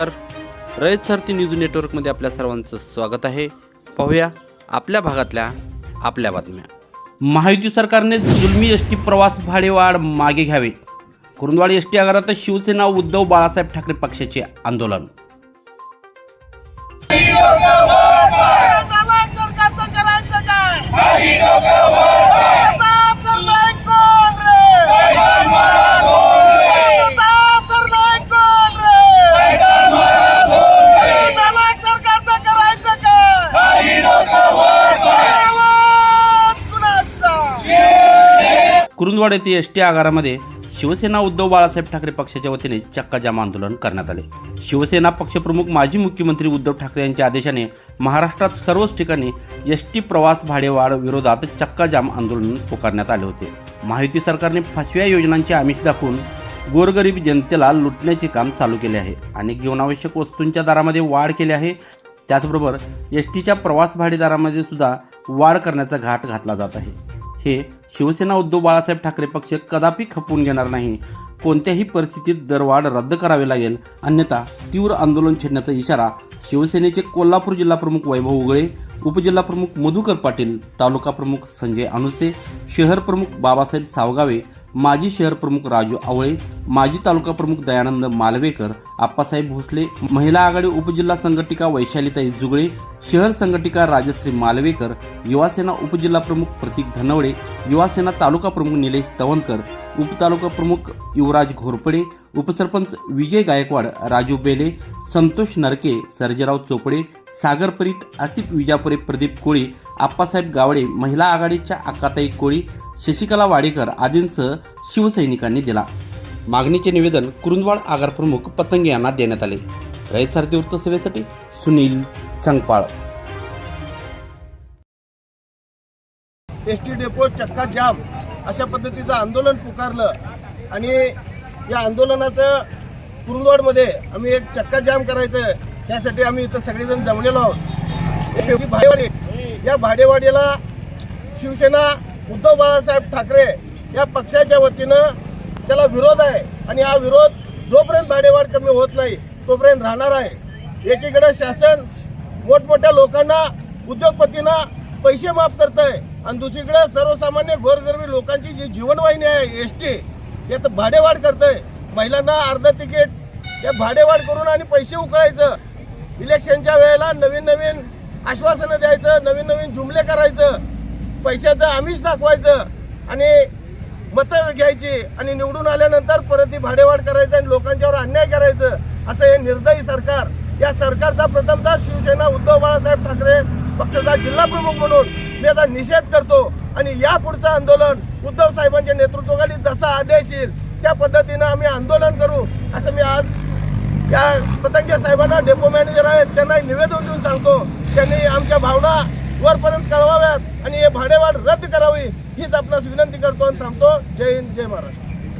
तर रयत सारथी न्यूज नेटवर्कमध्ये आपल्या सर्वांचं स्वागत आहे. पाहूया आपल्या भागातल्या आपल्या बातम्या. महायुती सरकारने जुलमी एस टी प्रवास भाडेवाढ मागे घ्यावे. कुरुंदवाड एस टी आगारात शिवसेना उद्धव बाळासाहेब ठाकरे पक्षाचे आंदोलन. कुरुंदवाड येथे एस टी आगारामध्ये शिवसेना उद्धव बाळासाहेब ठाकरे पक्षाच्या वतीने चक्काजाम आंदोलन करण्यात आले. शिवसेना पक्षप्रमुख माजी मुख्यमंत्री उद्धव ठाकरे यांच्या आदेशाने महाराष्ट्रात सर्वच ठिकाणी एस टी प्रवास भाडेवाढ विरोधात चक्काजाम आंदोलन पुकारण्यात आले होते. महायुती सरकारने फसव्या योजनांचे आमिष दाखवून गोरगरीब जनतेला लुटण्याचे काम चालू केले आहे. अनेक जीवनावश्यक वस्तूंच्या दरामध्ये वाढ केली आहे. त्याचबरोबर एस टीच्या प्रवास भाडेदारामध्ये सुद्धा वाढ करण्याचा घाट घातला जात आहे. हे शिवसेना उद्धव बाळासाहेब ठाकरे पक्ष कदापि खपवून घेणार नाही. कोणत्याही परिस्थितीत दरवाढ रद्द करावी लागेल. अन्यथा तीव्र आंदोलन छेडण्याचा इशारा शिवसेनेचे कोल्हापूर जिल्हा प्रमुख वैभव उगळे उपजिल्हा प्रमुख मधुकर पाटील तालुका प्रमुख संजय अनुसे शहर प्रमुख बाबासाहेब सावगावे माजी शहर प्रमुख राजू आवळे माजी तालुका प्रमुख दयानंद मालवेकर आप्पासाहेब भोसले महिला आघाडी उपजिल्हा संघटिका वैशालीताई जुगळे शहर संघटिका राजश्री मालवेकर युवासेना उपजिल्हा प्रमुख प्रतीक धनवडे युवासेना तालुका प्रमुख निलेश तवनकर उपतालुका प्रमुख युवराज घोरपडे उपसरपंच विजय गायकवाड राजू बेले संतोष नरके सर्जेराव चोपडे सागर परीट आसिफ विजापुरे प्रदीप कोळी आप्पासाहेब गावडे महिला आघाडीच्या अक्काताई कोळी शशिकला वाडेकर आदींसह शिवसैनिकांनी दिला. मागणीचे निवेदन कुरुंदवाड आगार प्रमुख पतंगे यांना देण्यात आले. Rayat Sarathi वृत्तसेवेसाठी Sunil Sangpal S T depot चक्का जाम अशा पद्धतीचं आंदोलन पुकारलं. आणि या आंदोलनाचं कुरुंदवाडमध्ये आम्ही एक चक्का जाम करायचं यासाठी आम्ही इथं सगळेजण जमलेलो आहोत. भाडेवाडी. या भाडेवाडीला शिवसेना उद्धव बाळासाहेब ठाकरे या पक्षाच्या वतीनं त्याला विरोध आहे. आणि हा विरोध जोपर्यंत भाडेवाढ कमी होत नाही तोपर्यंत राहणार आहे. एकीकडे शासन मोठमोठ्या लोकांना उद्योगपतींना पैसे माफ करत आहे आणि दुसरीकडे सर्वसामान्य गोरगरबी लोकांची जी जीवनवाहिनी आहे एस टी यात भाडेवाढ करतंय. महिलांना अर्ध तिकीट या भाडेवाढ करून आणि पैसे उकळायचं. इलेक्शनच्या वेळेला नवीन नवीन आश्वासनं द्यायचं नवीन नवीन जुमले करायचं. पैशाचं आमिष दाखवायचं आणि मतं घ्यायची आणि निवडून आल्यानंतर परत ती भाडेवाढ करायचं आणि लोकांच्यावर अन्याय करायचं असं हे निर्दयी सरकार. या सरकारचा प्रथमतः शिवसेना उद्धव बाळासाहेब ठाकरे पक्षाचा जिल्हा प्रमुख म्हणून मी याचा निषेध करतो आणि या पुढचं आंदोलन उद्धव साहेबांच्या नेतृत्वाखाली जसा आदेश येईल त्या पद्धतीनं आम्ही आंदोलन करू असं मी आज या पतंगे साहेबांना डेपो मॅनेजर आहेत त्यांना निवेदन देऊन सांगतो. त्यांनी आमच्या भावना वरपर्यंत कळवाव्यात आणि हे भाडेवाढ रद्द करावी हीच आपणास विनंती करतो आणि थांबतो. जय हिंद जय महाराष्ट्र.